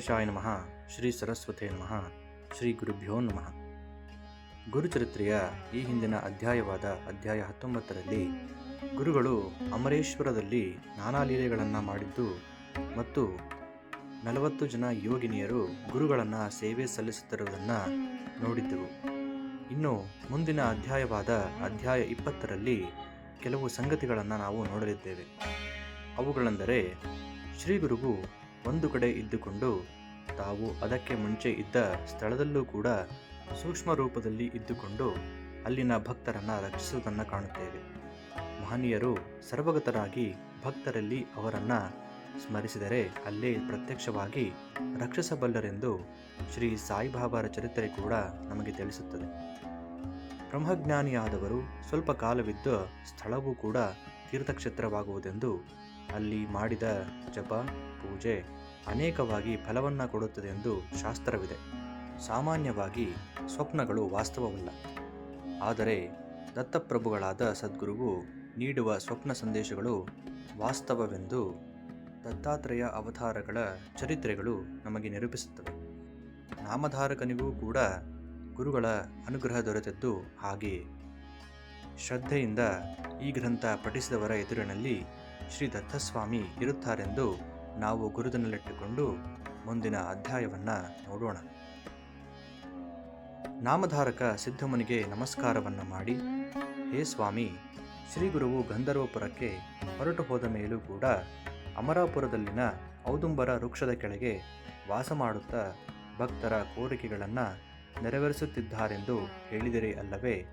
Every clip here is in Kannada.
ಗಣೇಶಾಯ ನಮಃ. ಶ್ರೀ ಸರಸ್ವತೇ ನಮಃ. ಶ್ರೀ ಗುರುಭ್ಯೋ ನಮಃ. ಗುರುಚರಿತ್ರೆಯ ಈ ಹಿಂದಿನ ಅಧ್ಯಾಯವಾದ ಅಧ್ಯಾಯ ಹತ್ತೊಂಬತ್ತರಲ್ಲಿ ಗುರುಗಳು ಅಮರೇಶ್ವರದಲ್ಲಿ ನಾನಾ ಲೀಲೆಗಳನ್ನು ಮಾಡಿದ್ದು ಮತ್ತು ನಲವತ್ತು ಜನ ಯೋಗಿನಿಯರು ಗುರುಗಳನ್ನು ಸೇವೆ ಸಲ್ಲಿಸುತ್ತಿರುವುದನ್ನು ನೋಡಿದ್ದೆವು. ಇನ್ನು ಮುಂದಿನ ಅಧ್ಯಾಯವಾದ ಅಧ್ಯಾಯ ಇಪ್ಪತ್ತರಲ್ಲಿ ಕೆಲವು ಸಂಗತಿಗಳನ್ನು ನಾವು ನೋಡಲಿದ್ದೇವೆ. ಅವುಗಳೆಂದರೆ ಶ್ರೀ ಗುರುವು ಒಂದು ಕಡೆ ಇದ್ದುಕೊಂಡು ತಾವು ಅದಕ್ಕೆ ಮುಂಚೆ ಇದ್ದ ಸ್ಥಳದಲ್ಲೂ ಕೂಡ ಸೂಕ್ಷ್ಮ ರೂಪದಲ್ಲಿ ಇದ್ದುಕೊಂಡು ಅಲ್ಲಿನ ಭಕ್ತರನ್ನು ರಕ್ಷಿಸುವುದನ್ನು ಕಾಣುತ್ತೇವೆ. ಮಹನೀಯರು ಸರ್ವಗತರಾಗಿ ಭಕ್ತರಲ್ಲಿ ಅವರನ್ನು ಸ್ಮರಿಸಿದರೆ ಅಲ್ಲೇ ಪ್ರತ್ಯಕ್ಷವಾಗಿ ರಕ್ಷಿಸಬಲ್ಲರೆಂದು ಶ್ರೀ ಸಾಯಿಬಾಬಾರ ಚರಿತ್ರೆ ಕೂಡ ನಮಗೆ ತಿಳಿಸುತ್ತದೆ. ಬ್ರಹ್ಮಜ್ಞಾನಿಯಾದವರು ಸ್ವಲ್ಪ ಕಾಲವಿದ್ದ ಸ್ಥಳವೂ ಕೂಡ ತೀರ್ಥಕ್ಷೇತ್ರವಾಗುವುದೆಂದು ಅಲ್ಲಿ ಮಾಡಿದ ಜಪ, ಪೂಜೆ ಅನೇಕವಾಗಿ ಫಲವನ್ನು ಕೊಡುತ್ತದೆ ಎಂದು ಶಾಸ್ತ್ರವಿದೆ. ಸಾಮಾನ್ಯವಾಗಿ ಸ್ವಪ್ನಗಳು ವಾಸ್ತವವಲ್ಲ. ಆದರೆ ದತ್ತಪ್ರಭುಗಳಾದ ಸದ್ಗುರುವು ನೀಡುವ ಸ್ವಪ್ನ ಸಂದೇಶಗಳು ವಾಸ್ತವವೆಂದು ದತ್ತಾತ್ರೇಯ ಅವತಾರಗಳ ಚರಿತ್ರೆಗಳು ನಮಗೆ ನಿರೂಪಿಸುತ್ತವೆ. ನಾಮಧಾರಕನಿಗೂ ಕೂಡ ಗುರುಗಳ ಅನುಗ್ರಹ ದೊರೆತದ್ದು ಹಾಗೆಯೇ. ಶ್ರದ್ಧೆಯಿಂದ ಈ ಗ್ರಂಥ ಪಠಿಸಿದವರ ಎದುರಿನಲ್ಲಿ ಶ್ರೀ ದತ್ತಸ್ವಾಮಿ ಇರುತ್ತಾರೆಂದು ನಾವು ಗುರುತಿನಲ್ಲಿಟ್ಟುಕೊಂಡು ಮುಂದಿನ ಅಧ್ಯಾಯವನ್ನು ನೋಡೋಣ. ನಾಮಧಾರಕ ಸಿದ್ಧಮುನಿಗೆ ನಮಸ್ಕಾರವನ್ನು ಮಾಡಿ, ಹೇ ಸ್ವಾಮಿ, ಶ್ರೀ ಗುರುವು ಗಂಧರ್ವಪುರಕ್ಕೆ ಹೊರಟು ಹೋದ ಮೇಲೂ ಕೂಡ ಅಮರಾಪುರದಲ್ಲಿನ ಔದುಂಬರ ವೃಕ್ಷದ ಕೆಳಗೆ ವಾಸ ಮಾಡುತ್ತಾ ಭಕ್ತರ ಕೋರಿಕೆಗಳನ್ನು ನೆರವೇರಿಸುತ್ತಿದ್ದಾರೆಂದು ಹೇಳಿದಿರಿ ಅಲ್ಲವೇ?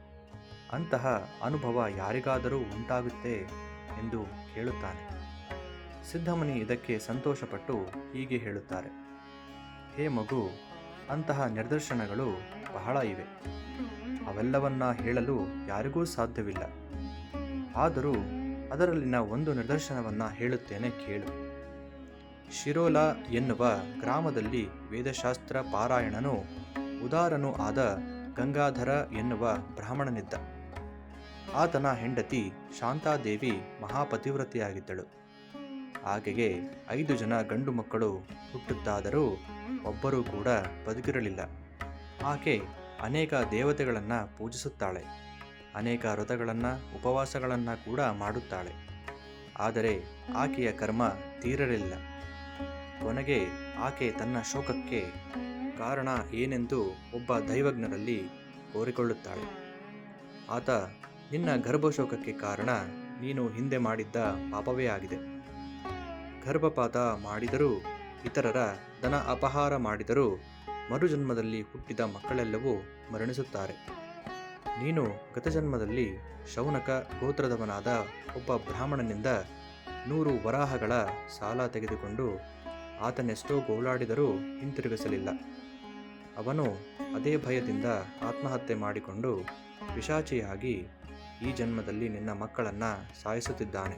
ಅಂತಹ ಅನುಭವ ಯಾರಿಗಾದರೂ ಉಂಟಾಗುತ್ತೆ? ಎಂದು ಕೇಳುತ್ತಾನೆ. ಸಿದ್ಧಮುನಿ ಇದಕ್ಕೆ ಸಂತೋಷಪಟ್ಟು ಹೀಗೆ ಹೇಳುತ್ತಾರೆ. ಹೇ ಮಗು, ಅಂತಹ ನಿದರ್ಶನಗಳು ಬಹಳ ಇವೆ. ಅವೆಲ್ಲವನ್ನ ಹೇಳಲು ಯಾರಿಗೂ ಸಾಧ್ಯವಿಲ್ಲ. ಆದರೂ ಅದರಲ್ಲಿನ ಒಂದು ನಿದರ್ಶನವನ್ನು ಹೇಳುತ್ತೇನೆ ಕೇಳು. ಶಿರೋಲ ಎನ್ನುವ ಗ್ರಾಮದಲ್ಲಿ ವೇದಶಾಸ್ತ್ರ ಪಾರಾಯಣನು ಉದಾರನೂ ಆದ ಗಂಗಾಧರ ಎನ್ನುವ ಬ್ರಾಹ್ಮಣನಿದ್ದ. ಆತನ ಹೆಂಡತಿ ಶಾಂತಾದೇವಿ ಮಹಾಪತಿವ್ರತೆಯಾಗಿದ್ದಳು. ಆಕೆಗೆ ಐದು ಜನ ಗಂಡು ಮಕ್ಕಳು ಹುಟ್ಟುತ್ತಾದರೂ ಒಬ್ಬರೂ ಕೂಡ ಬದುಕಿರಲಿಲ್ಲ. ಆಕೆ ಅನೇಕ ದೇವತೆಗಳನ್ನು ಪೂಜಿಸುತ್ತಾಳೆ. ಅನೇಕ ವ್ರತಗಳನ್ನು, ಉಪವಾಸಗಳನ್ನು ಕೂಡ ಮಾಡುತ್ತಾಳೆ. ಆದರೆ ಆಕೆಯ ಕರ್ಮ ತೀರಲಿಲ್ಲ. ಕೊನೆಗೆ ಆಕೆ ತನ್ನ ಶೋಕಕ್ಕೆ ಕಾರಣ ಏನೆಂದು ಒಬ್ಬ ದೈವಜ್ಞರಲ್ಲಿ ಕೋರಿಕೊಳ್ಳುತ್ತಾಳೆ. ಆತ, ನಿನ್ನ ಗರ್ಭಶೋಕಕ್ಕೆ ಕಾರಣ ನೀನು ಹಿಂದೆ ಮಾಡಿದ್ದ ಪಾಪವೇ ಆಗಿದೆ. ಗರ್ಭಪಾತ ಮಾಡಿದರೂ, ಇತರರ ಧನ ಅಪಹಾರ ಮಾಡಿದರೂ ಮರುಜನ್ಮದಲ್ಲಿ ಹುಟ್ಟಿದ ಮಕ್ಕಳೆಲ್ಲವೂ ಮರಣಿಸುತ್ತಾರೆ. ನೀನು ಗತಜನ್ಮದಲ್ಲಿ ಶೌನಕ ಗೋತ್ರದವನಾದ ಒಬ್ಬ ಬ್ರಾಹ್ಮಣನಿಂದ ನೂರು ವರಾಹಗಳ ಸಾಲ ತೆಗೆದುಕೊಂಡು ಆತನೆಷ್ಟೋ ಗೋಳಾಡಿದರೂ ಹಿಂತಿರುಗಿಸಲಿಲ್ಲ. ಅವನು ಅದೇ ಭಯದಿಂದ ಆತ್ಮಹತ್ಯೆ ಮಾಡಿಕೊಂಡು ಪಿಶಾಚಿಯಾಗಿ ಈ ಜನ್ಮದಲ್ಲಿ ನಿನ್ನ ಮಕ್ಕಳನ್ನು ಸಾಯಿಸುತ್ತಿದ್ದಾನೆ.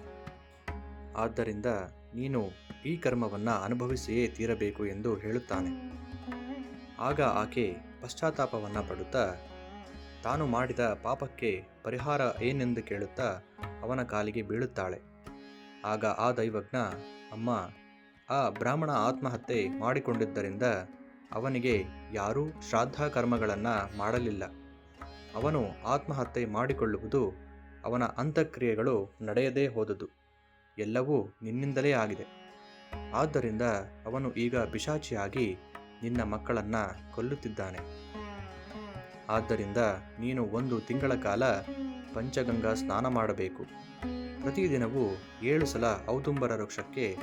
ಆದ್ದರಿಂದ ನೀನು ಈ ಕರ್ಮವನ್ನು ಅನುಭವಿಸಿಯೇ ತೀರಬೇಕು ಎಂದು ಹೇಳುತ್ತಾನೆ. ಆಗ ಆಕೆ ಪಶ್ಚಾತ್ತಾಪವನ್ನು ಪಡುತ್ತಾ, ತಾನು ಮಾಡಿದ ಪಾಪಕ್ಕೆ ಪರಿಹಾರ ಏನೆಂದು ಕೇಳುತ್ತಾ ಅವನ ಕಾಲಿಗೆ ಬೀಳುತ್ತಾಳೆ. ಆಗ ಆ ದೈವಜ್ಞ, ಅಮ್ಮ, ಆ ಬ್ರಾಹ್ಮಣ ಆತ್ಮಹತ್ಯೆ ಮಾಡಿಕೊಂಡಿದ್ದರಿಂದ ಅವನಿಗೆ ಯಾರೂ ಶ್ರಾದ್ದ ಕರ್ಮಗಳನ್ನು ಮಾಡಲಿಲ್ಲ. ಅವನು ಆತ್ಮಹತ್ಯೆ ಮಾಡಿಕೊಳ್ಳುವುದು ಅವನ ಅಂತಕ್ರಿಯೆಗಳು ನಡೆಯದೇ ಹೋದುದು. ಎಲ್ಲವೂ ನಿನ್ನಿಂದಲೇ ಆಗಿದೆ. ಆದ್ದರಿಂದ ಅವನು ಈಗ ಪಿಶಾಚಿಯಾಗಿ ನಿನ್ನ ಮಕ್ಕಳನ್ನು ಕೊಲ್ಲುತ್ತಿದ್ದಾನೆ. ಆದ್ದರಿಂದ ನೀನು ಒಂದು ತಿಂಗಳ ಕಾಲ ಪಂಚಗಂಗಾ ಸ್ನಾನ ಮಾಡಬೇಕು. ಪ್ರತಿದಿನವೂ ಏಳು ಸಲ ಔದುಂಬರ ವೃಕ್ಷಕ್ಕೆ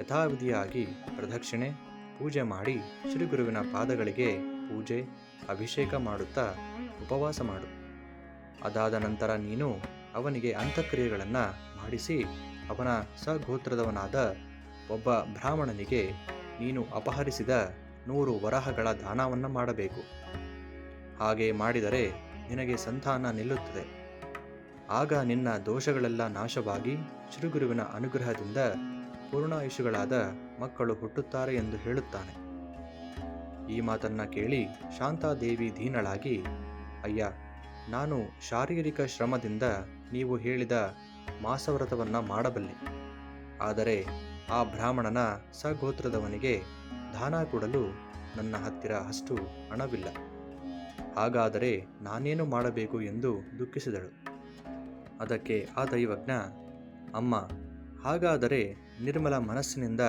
ಯಥಾವಿಧಿಯಾಗಿ ಪ್ರದಕ್ಷಿಣೆ, ಪೂಜೆ ಮಾಡಿ ಶ್ರೀಗುರುವಿನ ಪಾದಗಳಿಗೆ ಪೂಜೆ, ಅಭಿಷೇಕ ಮಾಡುತ್ತಾ ಉಪವಾಸ ಮಾಡು. ಅದಾದ ನಂತರ ನೀನು ಅವನಿಗೆ ಅಂತಕ್ರಿಯೆಗಳನ್ನು ಮಾಡಿಸಿ ಅವನ ಸಗೋತ್ರದವನಾದ ಒಬ್ಬ ಬ್ರಾಹ್ಮಣನಿಗೆ ನೀನು ಅಪಹರಿಸಿದ ನೂರು ವರಹಗಳ ದಾನವನ್ನು ಮಾಡಬೇಕು. ಹಾಗೆ ಮಾಡಿದರೆ ನಿನಗೆ ಸಂತಾನ ನಿಲ್ಲುತ್ತದೆ. ಆಗ ನಿನ್ನ ದೋಷಗಳೆಲ್ಲ ನಾಶವಾಗಿ ಶ್ರೀಗುರುವಿನ ಅನುಗ್ರಹದಿಂದ ಪೂರ್ಣಾಯುಷುಗಳಾದ ಮಕ್ಕಳು ಹುಟ್ಟುತ್ತಾರೆ ಎಂದು ಹೇಳುತ್ತಾನೆ. ಈ ಮಾತನ್ನ ಕೇಳಿ ಶಾಂತಾದೇವಿ ದೀನಳಾಗಿ, ಅಯ್ಯ, ನಾನು ಶಾರೀರಿಕ ಶ್ರಮದಿಂದ ನೀವು ಹೇಳಿದ ಮಾಸವ್ರತವನ್ನು ಮಾಡಬಲ್ಲೆ. ಆದರೆ ಆ ಬ್ರಾಹ್ಮಣನ ಸಗೋತ್ರದವನಿಗೆ ದಾನ ಕೊಡಲು ನನ್ನ ಹತ್ತಿರ ಅಷ್ಟು ಹಣವಿಲ್ಲ. ಹಾಗಾದರೆ ನಾನೇನು ಮಾಡಬೇಕು ಎಂದು ದುಃಖಿಸಿದಳು. ಅದಕ್ಕೆ ಆ ದೈವಜ್ಞ, ಅಮ್ಮ, ಹಾಗಾದರೆ ನಿರ್ಮಲ ಮನಸ್ಸಿನಿಂದ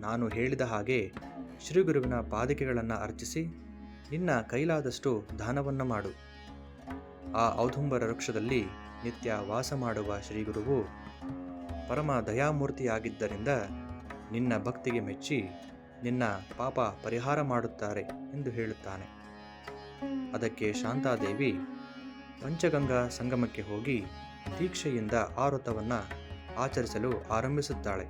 ನಾನು ಹೇಳಿದ ಹಾಗೆ ಶ್ರೀಗುರುವಿನ ಪಾದಿಕೆಗಳನ್ನು ಅರ್ಚಿಸಿ ನಿನ್ನ ಕೈಲಾದಷ್ಟು ದಾನವನ್ನು ಮಾಡು. ಆ ಔದುಂಬರ ವೃಕ್ಷದಲ್ಲಿ ನಿತ್ಯ ವಾಸ ಮಾಡುವ ಶ್ರೀಗುರುವು ಪರಮ ದಯಾಮೂರ್ತಿಯಾಗಿದ್ದರಿಂದ ನಿನ್ನ ಭಕ್ತಿಗೆ ಮೆಚ್ಚಿ ನಿನ್ನ ಪಾಪ ಪರಿಹಾರ ಮಾಡುತ್ತಾರೆ ಎಂದು ಹೇಳುತ್ತಾನೆ. ಅದಕ್ಕೆ ಶಾಂತಾದೇವಿ ಪಂಚಗಂಗಾ ಸಂಗಮಕ್ಕೆ ಹೋಗಿ ದೀಕ್ಷೆಯಿಂದ ಆ ಆಚರಿಸಲು ಆರಂಭಿಸುತ್ತಾಳೆ.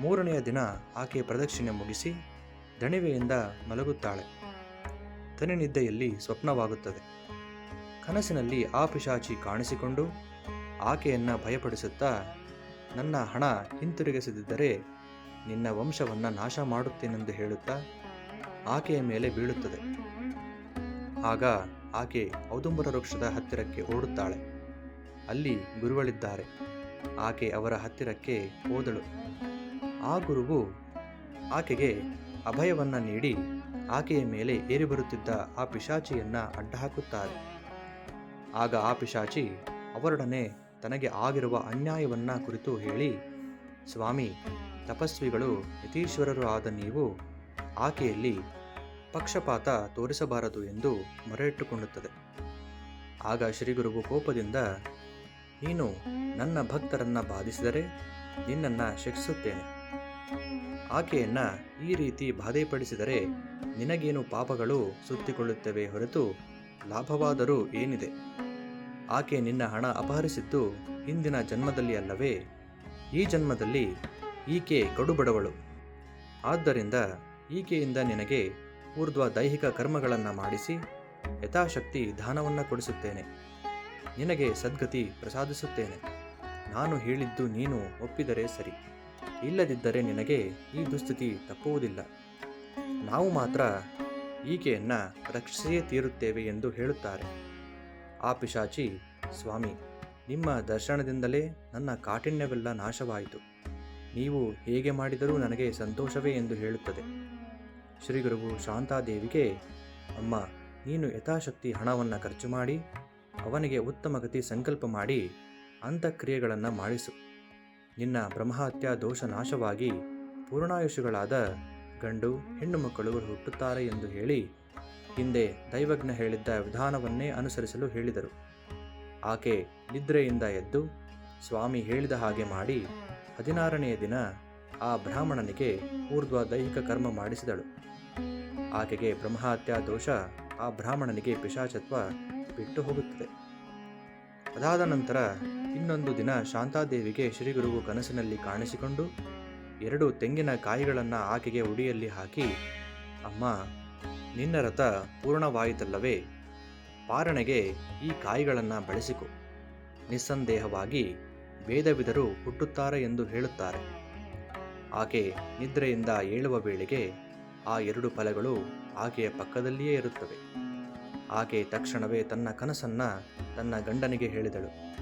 ಮೂರನೆಯ ದಿನ ಆಕೆ ಪ್ರದಕ್ಷಿಣೆ ಮುಗಿಸಿ ದಣಿವೆಯಿಂದ ಮಲಗುತ್ತಾಳೆ. ತನಿನಿದ್ದೆಯಲ್ಲಿ ಸ್ವಪ್ನವಾಗುತ್ತದೆ. ಕನಸಿನಲ್ಲಿ ಆ ಪಿಶಾಚಿ ಕಾಣಿಸಿಕೊಂಡು ಆಕೆಯನ್ನು ಭಯಪಡಿಸುತ್ತಾ, ನನ್ನ ಹಣ ಹಿಂತಿರುಗಿಸದಿದ್ದರೆ ನಿನ್ನ ವಂಶವನ್ನು ನಾಶ ಮಾಡುತ್ತೇನೆಂದು ಹೇಳುತ್ತಾ? ಆಕೆಯ ಮೇಲೆ ಬೀಳುತ್ತದೆ. ಆಗ ಆಕೆ ಔದುಂಬರ ವೃಕ್ಷದ ಹತ್ತಿರಕ್ಕೆ ಓಡುತ್ತಾಳೆ. ಅಲ್ಲಿ ಗುರುಗಳಿದ್ದಾರೆ ಆಕೆ ಅವರ ಹತ್ತಿರಕ್ಕೆ ಹೋದಳು. ಆ ಗುರುವು ಆಕೆಗೆ ಅಭಯವನ್ನು ನೀಡಿ ಆಕೆಯ ಮೇಲೆ ಏರಿ ಬರುತ್ತಿದ್ದ ಆ ಅಡ್ಡ ಅಡ್ಡಹಾಕುತ್ತಾರೆ ಆಗ ಆ ಪಿಶಾಚಿ ಅವರೊಡನೆ ತನಗೆ ಆಗಿರುವ ಅನ್ಯಾಯವನ್ನ ಕುರಿತು ಹೇಳಿ, ಸ್ವಾಮಿ, ತಪಸ್ವಿಗಳು ಯತೀಶ್ವರರು ಆದ ನೀವು ಆಕೆಯಲ್ಲಿ ಪಕ್ಷಪಾತ ತೋರಿಸಬಾರದು ಎಂದು ಮೊರೆಯಿಟ್ಟುಕೊಳ್ಳುತ್ತದೆ. ಆಗ ಶ್ರೀಗುರುವು ಕೋಪದಿಂದ, ನೀನು ನನ್ನ ಭಕ್ತರನ್ನ ಬಾಧಿಸಿದರೆ ನಿನ್ನನ್ನು ಶಿಕ್ಷಿಸುತ್ತೇನೆ. ಆಕೆಯನ್ನ ಈ ರೀತಿ ಬಾಧೆಪಡಿಸಿದರೆ ನಿನಗೇನು ಪಾಪಗಳು ಸುತ್ತಿಕೊಳ್ಳುತ್ತವೆ ಹೊರತು ಲಾಭವಾದರೂ ಏನಿದೆ? ಆಕೆ ನಿನ್ನ ಹಣ ಅಪಹರಿಸಿದ್ದು ಹಿಂದಿನ ಜನ್ಮದಲ್ಲಿ ಅಲ್ಲವೇ? ಈ ಜನ್ಮದಲ್ಲಿ ಈಕೆ ಕಡುಬಡವಳು ಆದ್ದರಿಂದ ಈಕೆಯಿಂದ ನಿನಗೆ ಊರ್ಧ್ವ ದೈಹಿಕ ಕರ್ಮಗಳನ್ನು ಮಾಡಿಸಿ ಯಥಾಶಕ್ತಿ ದಾನವನ್ನು ಕೊಡಿಸುತ್ತೇನೆ. ನಿನಗೆ ಸದ್ಗತಿ ಪ್ರಸಾದಿಸುತ್ತೇನೆ. ನಾನು ಹೇಳಿದ್ದು ನೀನು ಒಪ್ಪಿದರೆ ಸರಿ. ಇಲ್ಲದಿದ್ದರೆ ನಿನಗೆ ಈ ದುಸ್ಥಿತಿ ತಪ್ಪುವುದಿಲ್ಲ. ನಾವು ಮಾತ್ರ ಈಕೆಯನ್ನ ರಕ್ಷಿಸಿಯೇ ತೀರುತ್ತೇವೆ ಎಂದು ಹೇಳುತ್ತಾರೆ. ಆ ಪಿಶಾಚಿ, ಸ್ವಾಮಿ, ನಿಮ್ಮ ದರ್ಶನದಿಂದಲೇ ನನ್ನ ಕಾಠಿಣ್ಯವೆಲ್ಲ ನಾಶವಾಯಿತು. ನೀವು ಹೇಗೆ ಮಾಡಿದರೂ ನನಗೆ ಸಂತೋಷವೇ ಎಂದು ಹೇಳುತ್ತದೆ. ಶ್ರೀಗುರುವು ಶಾಂತಾದೇವಿಗೆ, ಅಮ್ಮ, ನೀನು ಯಥಾಶಕ್ತಿ ಹಣವನ್ನು ಖರ್ಚು ಮಾಡಿ, ಅವನಿಗೆ ಉತ್ತಮ ಗತಿ ಸಂಕಲ್ಪ ಮಾಡಿ, ಅಂತಃಕ್ರಿಯೆಗಳನ್ನು ಮಾಡಿಸು. ನಿನ್ನ ಬ್ರಹ್ಮಹತ್ಯಾ ದೋಷ ನಾಶವಾಗಿ ಪೂರ್ಣಾಯುಷುಗಳಾದ ಗಂಡು ಹೆಣ್ಣು ಮಕ್ಕಳು ಹುಟ್ಟುತ್ತಾರೆ ಎಂದು ಹೇಳಿ ಹಿಂದೆ ದೈವಜ್ಞ ಹೇಳಿದ್ದ ವಿಧಾನವನ್ನೇ ಅನುಸರಿಸಲು ಹೇಳಿದರು. ಆಕೆ ನಿದ್ರೆಯಿಂದ ಎದ್ದು ಸ್ವಾಮಿ ಹೇಳಿದ ಹಾಗೆ ಮಾಡಿ ಹದಿನಾರನೆಯ ದಿನ ಆ ಬ್ರಾಹ್ಮಣನಿಗೆ ಊರ್ಧ್ವ ದೈಹಿಕ ಕರ್ಮ ಮಾಡಿಸಿದಳು. ಆಕೆಗೆ ಬ್ರಹ್ಮಹತ್ಯಾ ದೋಷ ಆ ಬ್ರಾಹ್ಮಣನಿಗೆ ಪಿಶಾಚತ್ವ ಬಿಟ್ಟು ಹೋಗುತ್ತದೆ. ಅದಾದ ನಂತರ ಇನ್ನೊಂದು ದಿನ ಶಾಂತಾದೇವಿಗೆ ಶ್ರೀಗುರುವು ಕನಸಿನಲ್ಲಿ ಕಾಣಿಸಿಕೊಂಡು ಎರಡು ತೆಂಗಿನ ಕಾಯಿಗಳನ್ನು ಆಕೆಗೆ ಉಡಿಯಲ್ಲಿ ಹಾಕಿ, ಅಮ್ಮ, ನಿನ್ನ ರಥ ಪೂರ್ಣವಾಯಿತಲ್ಲವೇ? ಪಾರಣೆಗೆ ಈ ಕಾಯಿಗಳನ್ನು ಬಳಸಿಕೊ. ನಿಸ್ಸಂದೇಹವಾಗಿ ಭೇದವಿದರು ಹುಟ್ಟುತ್ತಾರೆ ಎಂದು ಹೇಳುತ್ತಾರೆ. ಆಕೆ ನಿದ್ರೆಯಿಂದ ಏಳುವ ವೇಳೆಗೆ ಆ ಎರಡು ಫಲಗಳು ಆಕೆಯ ಪಕ್ಕದಲ್ಲಿಯೇ ಇರುತ್ತವೆ. ಆಕೆ ತಕ್ಷಣವೇ ತನ್ನ ಕನಸನ್ನ ತನ್ನ ಗಂಡನಿಗೆ ಹೇಳಿದಳು.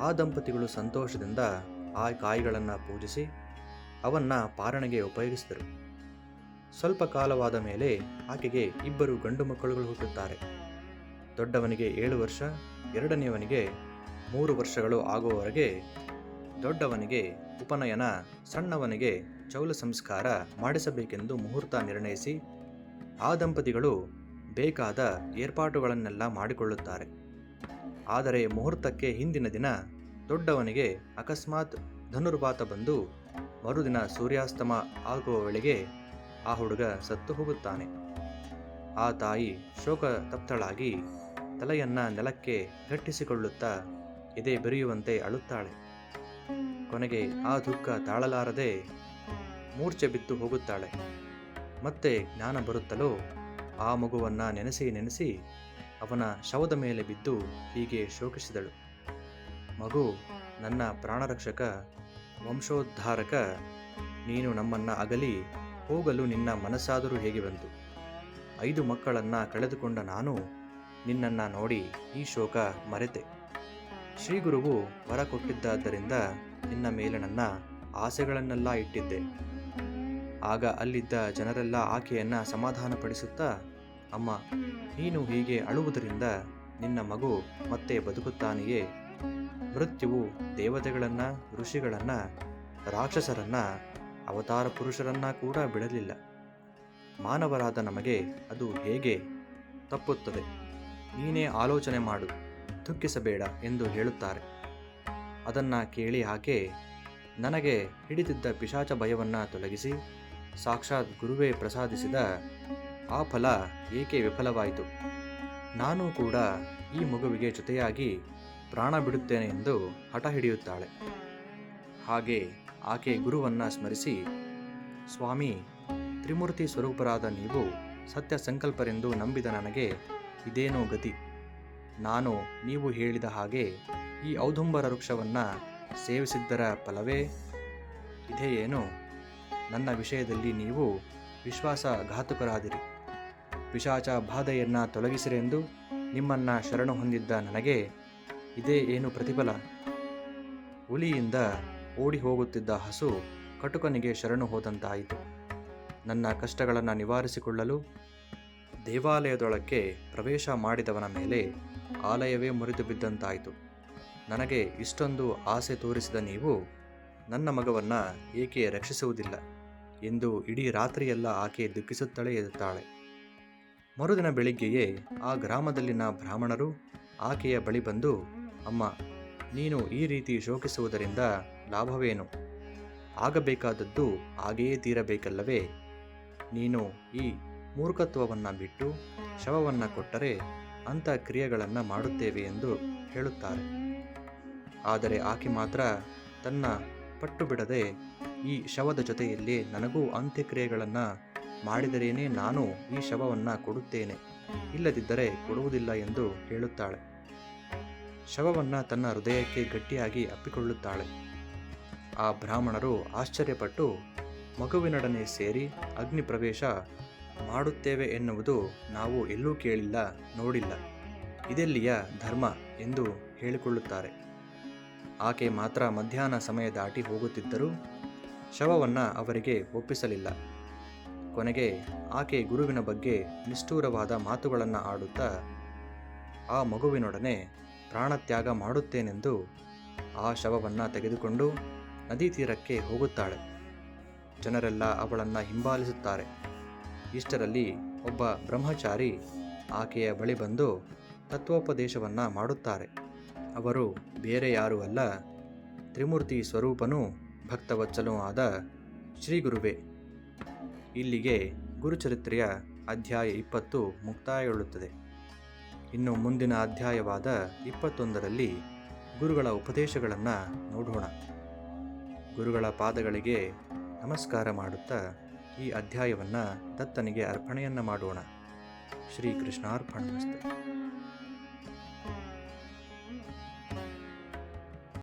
ಆ ದಂಪತಿಗಳು ಸಂತೋಷದಿಂದ ಆ ಕಾಯಿಗಳನ್ನು ಪೂಜಿಸಿ ಅವನ್ನ ಪಾರಣೆಗೆ ಉಪಯೋಗಿಸಿದರು. ಸ್ವಲ್ಪ ಕಾಲವಾದ ಮೇಲೆ ಆಕೆಗೆ ಇಬ್ಬರು ಗಂಡು ಮಕ್ಕಳುಗಳು ಹುಟ್ಟುತ್ತಾರೆ. ದೊಡ್ಡವನಿಗೆ ಏಳು ವರ್ಷ, ಎರಡನೆಯವನಿಗೆ ಮೂರು ವರ್ಷಗಳು ಆಗುವವರೆಗೆ ದೊಡ್ಡವನಿಗೆ ಉಪನಯನ, ಸಣ್ಣವನಿಗೆ ಚೌಲ ಸಂಸ್ಕಾರ ಮಾಡಿಸಬೇಕೆಂದು ಮುಹೂರ್ತ ನಿರ್ಣಯಿಸಿ ಆ ದಂಪತಿಗಳು ಬೇಕಾದ ಏರ್ಪಾಟುಗಳನ್ನೆಲ್ಲ ಮಾಡಿಕೊಳ್ಳುತ್ತಾರೆ. ಆದರೆ ಮುಹೂರ್ತಕ್ಕೆ ಹಿಂದಿನ ದಿನ ದೊಡ್ಡವನಿಗೆ ಅಕಸ್ಮಾತ್ ಧನುರ್ವಾತ ಬಂದು ಮರುದಿನ ಸೂರ್ಯಾಸ್ತಮ ಆಗುವ ವೇಳೆಗೆ ಆ ಹುಡುಗ ಸತ್ತು ಹೋಗುತ್ತಾನೆ. ಆ ತಾಯಿ ಶೋಕ ತಪ್ತಳಾಗಿ ತಲೆಯನ್ನ ನೆಲಕ್ಕೆ ಗಟ್ಟಿಸಿಕೊಳ್ಳುತ್ತಾ ಎದೆ ಬೆರೆಯುವಂತೆ ಅಳುತ್ತಾಳೆ. ಕೊನೆಗೆ ಆ ದುಃಖ ತಾಳಲಾರದೆ ಮೂರ್ಛೆ ಬಿದ್ದು ಹೋಗುತ್ತಾಳೆ. ಮತ್ತೆ ಜ್ಞಾನ ಬರುತ್ತಲೋ ಆ ಮಗುವನ್ನ ನೆನೆಸಿ ನೆನೆಸಿ ಅವನ ಶವದ ಮೇಲೆ ಬಿದ್ದು ಹೀಗೆ ಶೋಕಿಸಿದಳು. ಮಗು ನನ್ನ ಪ್ರಾಣರಕ್ಷಕ ವಂಶೋದ್ಧಾರಕ, ನೀನು ನಮ್ಮನ್ನು ಅಗಲಿ, ಹೋಗಲು ನಿನ್ನ ಮನಸ್ಸಾದರೂ ಹೇಗೆ ಬಂತು? ಐದು ಮಕ್ಕಳನ್ನು ಕಳೆದುಕೊಂಡ ನಾನು ನಿನ್ನನ್ನು ನೋಡಿ ಈ ಶೋಕ ಮರೆತೆ. ಶ್ರೀಗುರುವು ವರ ಕೊಟ್ಟಿದ್ದಾದ್ದರಿಂದ ನಿನ್ನ ಮೇಲೆ ನನ್ನ ಆಸೆಗಳನ್ನೆಲ್ಲ ಇಟ್ಟಿದ್ದೆ. ಆಗ ಅಲ್ಲಿದ್ದ ಜನರೆಲ್ಲ ಆಕೆಯನ್ನು ಸಮಾಧಾನಪಡಿಸುತ್ತಾ, ಅಮ್ಮ, ನೀನು ಹೀಗೆ ಅಳುವುದರಿಂದ ನಿನ್ನ ಮಗು ಮತ್ತೆ ಬದುಕುತ್ತಾನೆಯೇ? ಮೃತ್ಯುವು ದೇವತೆಗಳನ್ನು, ಋಷಿಗಳನ್ನು, ರಾಕ್ಷಸರನ್ನ, ಅವತಾರ ಪುರುಷರನ್ನ ಕೂಡ ಬಿಡಲಿಲ್ಲ. ಮಾನವರಾದ ನಮಗೆ ಅದು ಹೇಗೆ ತಪ್ಪುತ್ತದೆ? ನೀನೇ ಆಲೋಚನೆ ಮಾಡು, ದುಃಖಿಸಬೇಡ ಎಂದು ಹೇಳುತ್ತಾರೆ. ಅದನ್ನು ಕೇಳಿ ಆಕೆ, ನನಗೆ ಹಿಡಿದಿದ್ದ ಪಿಶಾಚ ಭಯವನ್ನು ತೊಲಗಿಸಿ, ಸಾಕ್ಷಾತ್ ಗುರುವೇ ಪ್ರಸಾದಿಸಿದ ಆ ಫಲ ಏಕೆ ವಿಫಲವಾಯಿತು? ನಾನು ಕೂಡ ಈ ಮಗುವಿಗೆ ಜೊತೆಯಾಗಿ ಪ್ರಾಣ ಬಿಡುತ್ತೇನೆ ಎಂದು ಹಠ ಹಿಡಿಯುತ್ತಾಳೆ. ಹಾಗೆ ಆಕೆ ಗುರುವನ್ನು ಸ್ಮರಿಸಿ, ಸ್ವಾಮಿ, ತ್ರಿಮೂರ್ತಿ ಸ್ವರೂಪರಾದ ನೀವು ಸತ್ಯ ಸಂಕಲ್ಪರೆಂದು ನಂಬಿದ ನನಗೆ ಇದೇನೋ ಗತಿ. ನಾನು ನೀವು ಹೇಳಿದ ಹಾಗೆ ಈ ಔದುಂಬರ ವೃಕ್ಷವನ್ನು ಸೇವಿಸಿದ್ದರ ಫಲವೇ? ಇದೆಯೇನು? ನನ್ನ ವಿಷಯದಲ್ಲಿ ನೀವು ವಿಶ್ವಾಸಘಾತುಕರಾದಿರಿ. ಪಿಶಾಚ ಬಾಧೆಯನ್ನು ತೊಲಗಿಸಿರೆಂದು ನಿಮ್ಮನ್ನು ಶರಣು ಹೊಂದಿದ್ದ ನನಗೆ ಇದೇ ಏನು ಪ್ರತಿಫಲ? ಹುಲಿಯಿಂದ ಓಡಿ ಹೋಗುತ್ತಿದ್ದ ಹಸು ಕಟುಕನಿಗೆ ಶರಣು ಹೋದಂತಾಯಿತು. ನನ್ನ ಕಷ್ಟಗಳನ್ನು ನಿವಾರಿಸಿಕೊಳ್ಳಲು ದೇವಾಲಯದೊಳಕ್ಕೆ ಪ್ರವೇಶ ಮಾಡಿದವನ ಮೇಲೆ ಆಲಯವೇ ಮುರಿದು ಬಿದ್ದಂತಾಯಿತು. ನನಗೆ ಇಷ್ಟೊಂದು ಆಸೆ ತೋರಿಸಿದ ನೀವು ನನ್ನ ಮಗವನ್ನು ಏಕೆ ರಕ್ಷಿಸುವುದಿಲ್ಲ ಎಂದು ಇಡೀ ರಾತ್ರಿಯೆಲ್ಲ ಆಕೆ ದುಃಖಿಸುತ್ತಲೇ ಇರುತ್ತಾಳೆ. ಮರುದಿನ ಬೆಳಿಗ್ಗೆಯೇ ಆ ಗ್ರಾಮದಲ್ಲಿನ ಬ್ರಾಹ್ಮಣರು ಆಕೆಯ ಬಳಿ ಬಂದು ಅಮ್ಮ, ನೀನು ಈ ರೀತಿ ಶೋಕಿಸುವುದರಿಂದ ಲಾಭವೇನು? ಆಗಬೇಕಾದದ್ದು ಹಾಗೆಯೇ ತೀರಬೇಕಲ್ಲವೇ? ನೀನು ಈ ಮೂರ್ಖತ್ವವನ್ನು ಬಿಟ್ಟು ಶವವನ್ನು ಕೊಟ್ಟರೆ ಅಂಥ ಕ್ರಿಯೆಗಳನ್ನು ಮಾಡುತ್ತೇವೆ ಎಂದು ಹೇಳುತ್ತಾರೆ. ಆದರೆ ಆಕೆ ಮಾತ್ರ ತನ್ನ ಪಟ್ಟು ಬಿಡದೆ ಈ ಶವದ ಜೊತೆಯಲ್ಲಿ ನನಗೂ ಅಂತ್ಯಕ್ರಿಯೆಗಳನ್ನು ಮಾಡಿದರೇನೇ ನಾನು ಈ ಶವವನ್ನು ಕೊಡುತ್ತೇನೆ. ಇಲ್ಲದಿದ್ದರೆ ಕೊಡುವುದಿಲ್ಲ ಎಂದು ಹೇಳುತ್ತಾಳೆ. ಶವವನ್ನು ತನ್ನ ಹೃದಯಕ್ಕೆ ಗಟ್ಟಿಯಾಗಿ ಅಪ್ಪಿಕೊಳ್ಳುತ್ತಾಳೆ. ಆ ಬ್ರಾಹ್ಮಣರು ಆಶ್ಚರ್ಯಪಟ್ಟು, ಮಗುವಿನೊಡನೆ ಸೇರಿ ಅಗ್ನಿ ಪ್ರವೇಶ ಮಾಡುತ್ತೇವೆ ಎನ್ನುವುದು ನಾವು ಎಲ್ಲೂ ಕೇಳಿಲ್ಲ, ನೋಡಿಲ್ಲ. ಇದೆಲ್ಲಿಯ ಧರ್ಮ? ಎಂದು ಹೇಳಿಕೊಳ್ಳುತ್ತಾರೆ. ಆಕೆ ಮಾತ್ರ ಮಧ್ಯಾಹ್ನ ಸಮಯ ದಾಟಿ ಹೋಗುತ್ತಿದ್ದರೂ ಶವವನ್ನು ಅವರಿಗೆ ಒಪ್ಪಿಸಲಿಲ್ಲ. ಕೊನೆಗೆ ಆಕೆ ಗುರುವಿನ ಬಗ್ಗೆ ನಿಷ್ಠೂರವಾದ ಮಾತುಗಳನ್ನು ಆಡುತ್ತಾ, ಆ ಮಗುವಿನೊಡನೆ ಪ್ರಾಣತ್ಯಾಗ ಮಾಡುತ್ತೇನೆಂದು ಆ ಶವವನ್ನು ತೆಗೆದುಕೊಂಡು ನದಿ ತೀರಕ್ಕೆ ಹೋಗುತ್ತಾಳೆ. ಜನರೆಲ್ಲ ಅವಳನ್ನು ಹಿಂಬಾಲಿಸುತ್ತಾರೆ. ಇಷ್ಟರಲ್ಲಿ ಒಬ್ಬ ಬ್ರಹ್ಮಚಾರಿ ಆಕೆಯ ಬಳಿ ಬಂದು ತತ್ವೋಪದೇಶವನ್ನು ಮಾಡುತ್ತಾರೆ. ಅವರು ಬೇರೆ ಯಾರೂ ಅಲ್ಲ, ತ್ರಿಮೂರ್ತಿ ಸ್ವರೂಪನೂ ಭಕ್ತವತ್ಸಲೂ ಆದ ಶ್ರೀ ಗುರುವೇ. ಇಲ್ಲಿಗೆ ಗುರುಚರಿತ್ರೆಯ ಅಧ್ಯಾಯ ಇಪ್ಪತ್ತು ಮುಕ್ತಾಯಗೊಳ್ಳುತ್ತದೆ. ಇನ್ನು ಮುಂದಿನ ಅಧ್ಯಾಯವಾದ ಇಪ್ಪತ್ತೊಂದರಲ್ಲಿ ಗುರುಗಳ ಉಪದೇಶಗಳನ್ನು ನೋಡೋಣ. ಗುರುಗಳ ಪಾದಗಳಿಗೆ ನಮಸ್ಕಾರ ಮಾಡುತ್ತಾ ಈ ಅಧ್ಯಾಯವನ್ನು ದತ್ತನಿಗೆ ಅರ್ಪಣೆಯನ್ನು ಮಾಡೋಣ. ಶ್ರೀ ಕೃಷ್ಣಾರ್ಪಣಮಸ್ತೆ